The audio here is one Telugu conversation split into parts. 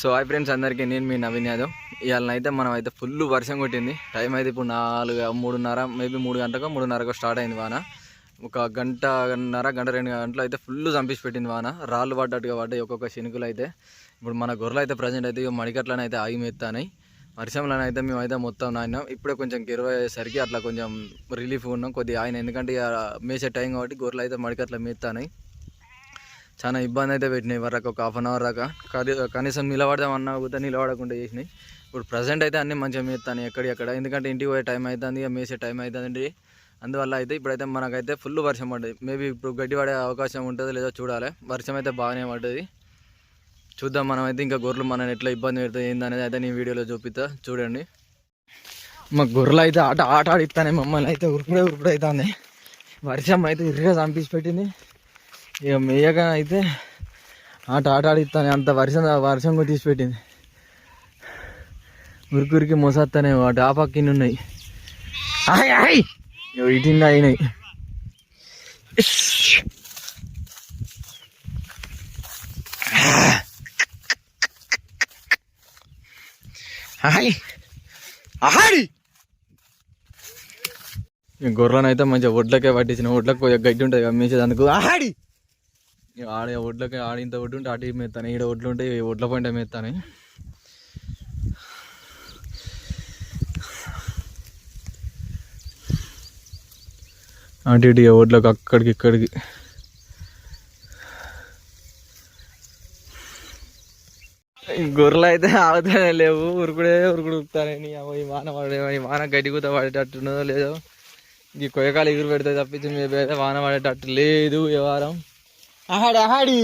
సో హాయ్ ఫ్రెండ్స్ అందరికీ నేను మీ నవీన్ యాదవ్. ఇవాళనైతే మనం అయితే ఫుల్ వర్షం కొట్టింది. టైం అయితే ఇప్పుడు నాలుగు మూడున్నర మేబీ మూడు గంటలకు మూడున్నరకు స్టార్ట్ అయింది వాన. ఒక గంటన్నర గంట రెండు గంటలు అయితే ఫుల్ చంపించి పెట్టింది వాన. రాళ్ళు పడ్డట్టుగా పడ్డాయి ఒక్కొక్క శనుకులు అయితే. ఇప్పుడు మన గొర్రెలు అయితే ప్రజెంట్ అయితే ఇక మడికట్లను అయితే ఆగి వర్షంలో అయితే మేము అయితే మొత్తం నాయనాం ఇప్పుడే కొంచెం గిరవ అయ్యేసరికి అట్లా కొంచెం రిలీఫ్ ఉన్నాం. కొద్దిగా ఆయన ఎందుకంటే ఇక మేసే టైం కాబట్టి గొర్రెలు అయితే మడికట్ల మెత్తానాయి చాలా ఇబ్బంది అయితే పెట్టినాయి. వరకు ఒక హాఫ్ అన్ అవర్ దాకా. కనీసం నిలబడదామన్నా కూడా నిలబడకుండా చేసినాయి. ఇప్పుడు ప్రజెంట్ అయితే అన్నీ మంచిగా మేస్తాను ఎక్కడెక్కడ. ఎందుకంటే ఇంటికి పోయే టైం అవుతుంది ఇక మేసే టైం అవుతుంది అందువల్ల అయితే ఇప్పుడైతే మనకైతే ఫుల్ వర్షం పడ్డది. మేబీ ఇప్పుడు గడ్డి పడే అవకాశం ఉంటుందో లేదో చూడాలి. వర్షం అయితే బాగానే పడ్డది. చూద్దాం మనం అయితే ఇంకా గొర్రెలు మనని ఎట్లా ఇబ్బంది పెడుతుంది ఏందనేది అయితే నేను వీడియోలో చూపిస్తా. చూడండి. మా గొర్రెలు అయితే ఆట ఆట ఆడిస్తానే మమ్మల్ని అయితే ఉరుకుడే ఉరుకుడు అవుతుంది వర్షం అయితే ఇరుగా చంపించి పెట్టింది. ఇక మేయక అయితే ఆట ఆట ఆడిస్తాను. అంత వర్షం వర్షం కొట్టిసి పెట్టింది. ఉరికురికి మోసేస్తానే వాటి ఆ పక్కన ఉన్నాయి. ఆయ్ ఆయ్! అయినాయి. ఆయ్! ఆడి! గొర్రెలను అయితే మంచిగా ఒడ్లకే పట్టించిన. ఒడ్లకు గడ్డి ఉంటుంది కదా మేసేదందుకు ఆడి! ఆహాడి ఆడ ఒడ్లకి ఆడ ఇంత ఒడ్డు ఉంటే అటు మెత్తాను ఈడ ఒడ్లు ఉంటే ఈ ఒడ్ల పంట మేస్తాను అటు ఇటు ఇక ఒడ్లకు అక్కడికి ఇక్కడికి. గొర్రెలు అయితే ఆగుతానే లేవు ఉరుకుడే ఉరుకుడు ఉరుకుతానని ఈ వాన పడే ఈ వాన గడ్డి కూత పడేటట్టున్నదో లేదో. ఈ కొయ్యకాలు ఎగురు పెడితే తప్పించి మేము అయితే వాన పడేటట్టు లేదు ఈ వారం. అహాడి అహాడి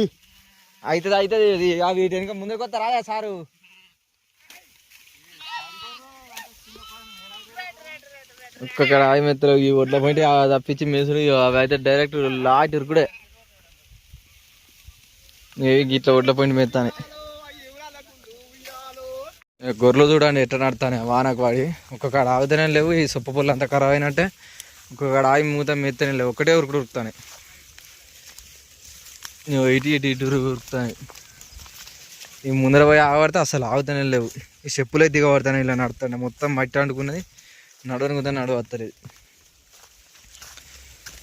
అవుతుంది అవుతుంది ఇది. అవి వెనక ముందుకు వస్తా రాదా సారు? ఒక్కొక్కడ ఆయి మెత్తలు ఈ ఒడ్ల పోయి తప్పించి మేసులు అవి అయితే డైరెక్ట్ లాట్ ఇరుకుడే ఇవి గిట్ల ఒడ్ల పోయి మెత్తాని. గొర్రెలు చూడండి ఎట్లా నడతానే వానకు వాడి. ఒక్కొక్కడ ఆగుతూనే లేవు ఈ సొప్ప పుల్ల అంత ఖరాబ్ అయినట్టే ఒక్కొక్కడ ఆయి మూత మెత్తనే లేవు ఒకటే ఉరుకుడు ఉరుకుతానే. నువ్వు ఇటు ఇటు ఇటు ఉరుకుతాయి ఈ ముందర పోయి ఆగబడితే అసలు ఆగుతానే లేవు. ఈ చెప్పులే దిగబడతానే ఇలా నడుతాను మొత్తం మట్టి అంటుకున్నది నడవనుకుంటే నడవత్తలేదు.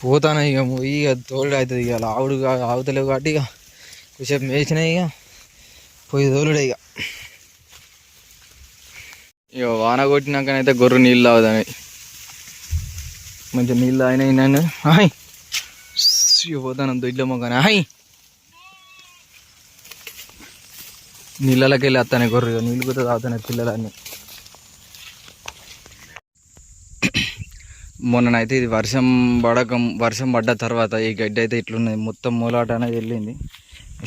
పోతానే ఇక పోయి ఇక తోలుడు అవుతుంది ఇక. ఆవుడు ఆగుతలేవు కాబట్టి ఇక కొంచెంసేపు మేసినాయి ఇక పోయి తోలుడే ఇక. ఇక వాన కొట్టినాకనైతే గొర్రె నీళ్ళు తాగుతాయి మంచిగా నీళ్ళు తాగినాయి నన్ను. హాయ్ పోతాను దొడ్ల మొక్కన. హాయ్ నీళ్ళకి వెళ్ళి వస్తానే గొర్రె నీళ్ళు కూడా తాగుతానే పిల్లలన్నీ. మొన్ననైతే ఇది వర్షం పడక వర్షం పడ్డ తర్వాత ఈ గడ్డి అయితే ఇట్లున్నది. మొత్తం మూలాట అనేది వెళ్ళింది.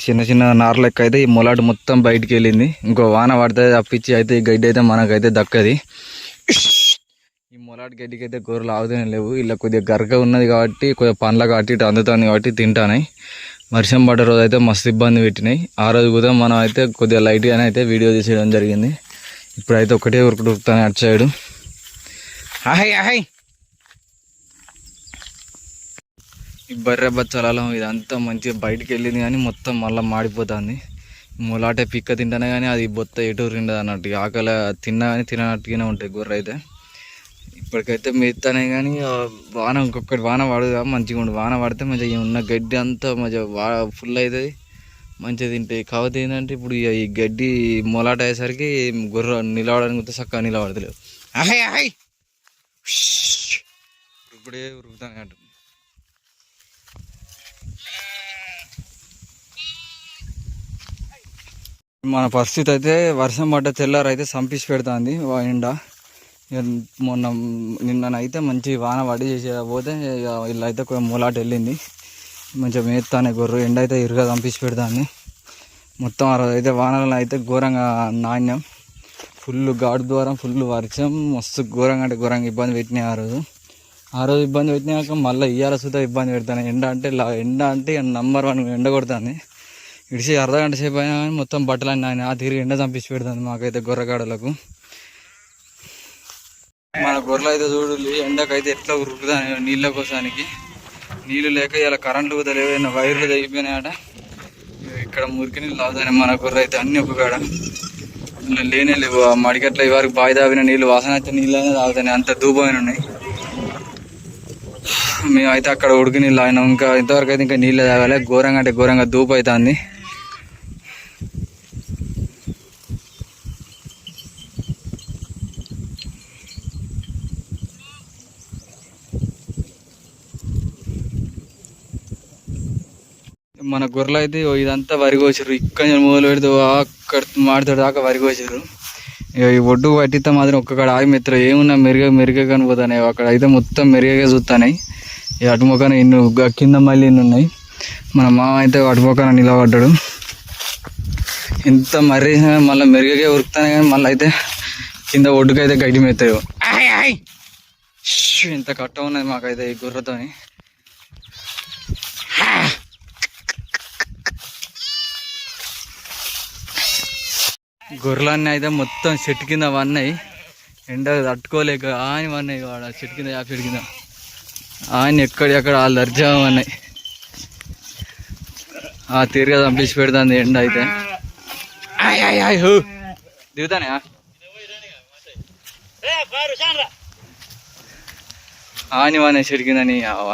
చిన్న చిన్న నార లెక్క అయితే ఈ మొలాట మొత్తం బయటికి వెళ్ళింది. ఇంకో వాన పడితే తప్పించి అయితే ఈ గడ్డి అయితే మనకైతే దక్కది. ఈ మొలాట్ గడ్డికి అయితే గొర్రెలు ఆగుతూనే లేవు. ఇలా కొద్దిగా గరక ఉన్నది కాబట్టి కొద్దిగా పండ్ల కాబట్టి ఇటు అందుతుంది కాబట్టి తింటానాయి వర్షం పడ్డ రోజు అయితే మస్తు ఇబ్బంది పెట్టినాయి. ఆ రోజు కూడా మనం అయితే కొద్దిగా లైట్గానే అయితే వీడియో తీసేయడం జరిగింది. ఇప్పుడైతే ఒకటే ఉరుకుడు ఉరుకుతాను అటు సైడు. ఆహై ఆహై! ఈ బర్రె బచ్చలలో ఇదంతా మంచిగా బయటికి వెళ్ళింది కానీ మొత్తం మళ్ళీ మాడిపోతుంది. మొలాటే పిక్క తింటానే కానీ అది బొత్త ఎటు రిండదు అన్నట్టు ఆకలి తిన్నా కానీ తిననట్టుగానే ఉంటాయి గొర్రె అయితే. ఇప్పటికైతే మెత్తానే కానీ వాన ఇంకొకటి వాన పడదు? మంచిగా ఉండు. వాన పడితే మంచిగా ఉన్న గడ్డి అంతా మంచిగా వా ఫుల్ అవుతుంది మంచిగా తింటాయి కాకపోతే ఏంటంటే ఇప్పుడు ఇక ఈ గడ్డి మొలాట అయ్యేసరికి గొర్రె నిలవడానికి చక్కగా నిలబడతలేవు. అహై అహై ఇప్పుడే ఉరుకుతాను అంటుంది. మన పరిస్థితి అయితే వర్షం పడ్డ తెల్లారైతే అయితే సంపించి పెడుతుంది ఎండ. మొన్న నిన్ననైతే మంచి వాన పడి చేసే పోతే ఇక అయితే కొంచెం మూలాట వెళ్ళింది. మంచిగా మేస్తానే గొర్రె ఎండ అయితే ఇరుగా పంపించి పెడతాను మొత్తం ఆ రోజు అయితే వానలను అయితే ఘోరంగా నాణ్యం. ఫుల్ గాడు ద్వారా ఫుల్ వర్షం మస్తు ఘోరంగా అంటే ఘోరంగా ఇబ్బంది పెట్టినాయి ఆ రోజు. ఆ రోజు ఇబ్బంది పెట్టినాక మళ్ళీ ఇయ్యాల సుతా ఇబ్బంది పెడతాను ఎండ అంటే ఎండ అంటే నంబర్ వన్ ఎండ కొడుతుంది. ఇడిచి అర్ధ గంట సేపు అయినా కానీ మొత్తం బట్టలు అన్నీ ఆ తిరిగి ఎండ చంపించి పెడతాను మాకైతే గొర్రెగాడలకు. మన గొర్రెలు అయితే చూడు ఎండకైతే ఎట్లా ఉరుకుతాయి నీళ్ళ కోసానికి. నీళ్ళు లేక ఇలా కరెంట్లు కూడా ఏమైనా వైర్లు తగ్గిపోయినాయట ఇక్కడ మురికి నీళ్ళు అవుతాయి మన గొర్రె అయితే అన్ని ఒక కాడ. లేనే లేవు మడికట్ల ఇవరకు బావి తాగిన నీళ్ళు వాసన అయితే నీళ్ళు తాగుతాయి అంత దూపమైన ఉన్నాయి. మేమైతే అక్కడ ఉడికి నీళ్ళు ఆయన ఇంకా ఇంతవరకు అయితే ఇంకా నీళ్ళు తాగాలి ఘోరంగా అంటే ఘోరంగా దూపు అవుతుంది మన గొర్రెలు అయితే ఇదంతా వరి కోసారు ఇక్కడ మొదలు పెడితే అక్కడ మాడతాడు దాకా వరి కోసారు ఇక ఈ ఒడ్డు పట్టితే మాత్రం ఒక్కడ ఆగి మెత్తరు ఏమున్నా మెరుగ మెరుగ కనిపోతున్నాయి అక్కడ అయితే మొత్తం మెరుగగా చూస్తున్నాయి. ఈ అటు మొక్కన ఇన్ని కింద మళ్ళీ ఇన్ని ఉన్నాయి. మన మామ అయితే అటు మొక్కన నిలబడ్డాడు. ఇంత మర్రి మళ్ళీ మెరుగగా ఉరుకుతానే కానీ మళ్ళీ అయితే కింద ఒడ్డుకైతే గడ్డి మెత్తాయి. ఇంత కట్ట ఉన్నది మాకైతే ఈ గుర్రతోని. గొర్రెలన్నీ అయితే మొత్తం చెట్టు కింద వన్నాయి ఎండ తట్టుకోలేక ఆయన వన్నాయి వాడ చెట్టు కింద యాప్ చెట్టు కింద. ఆయన ఎక్కడెక్కడ వాళ్ళు దర్జా ఉన్నాయి ఆ తీరుగా చంపించి పెడుతుంది ఎండ అయితే. ఆయ్ ఆయ్ ఆయ్ హూ. దిగుతానే ఆని వానే చెట్టు కిందని అవ్వ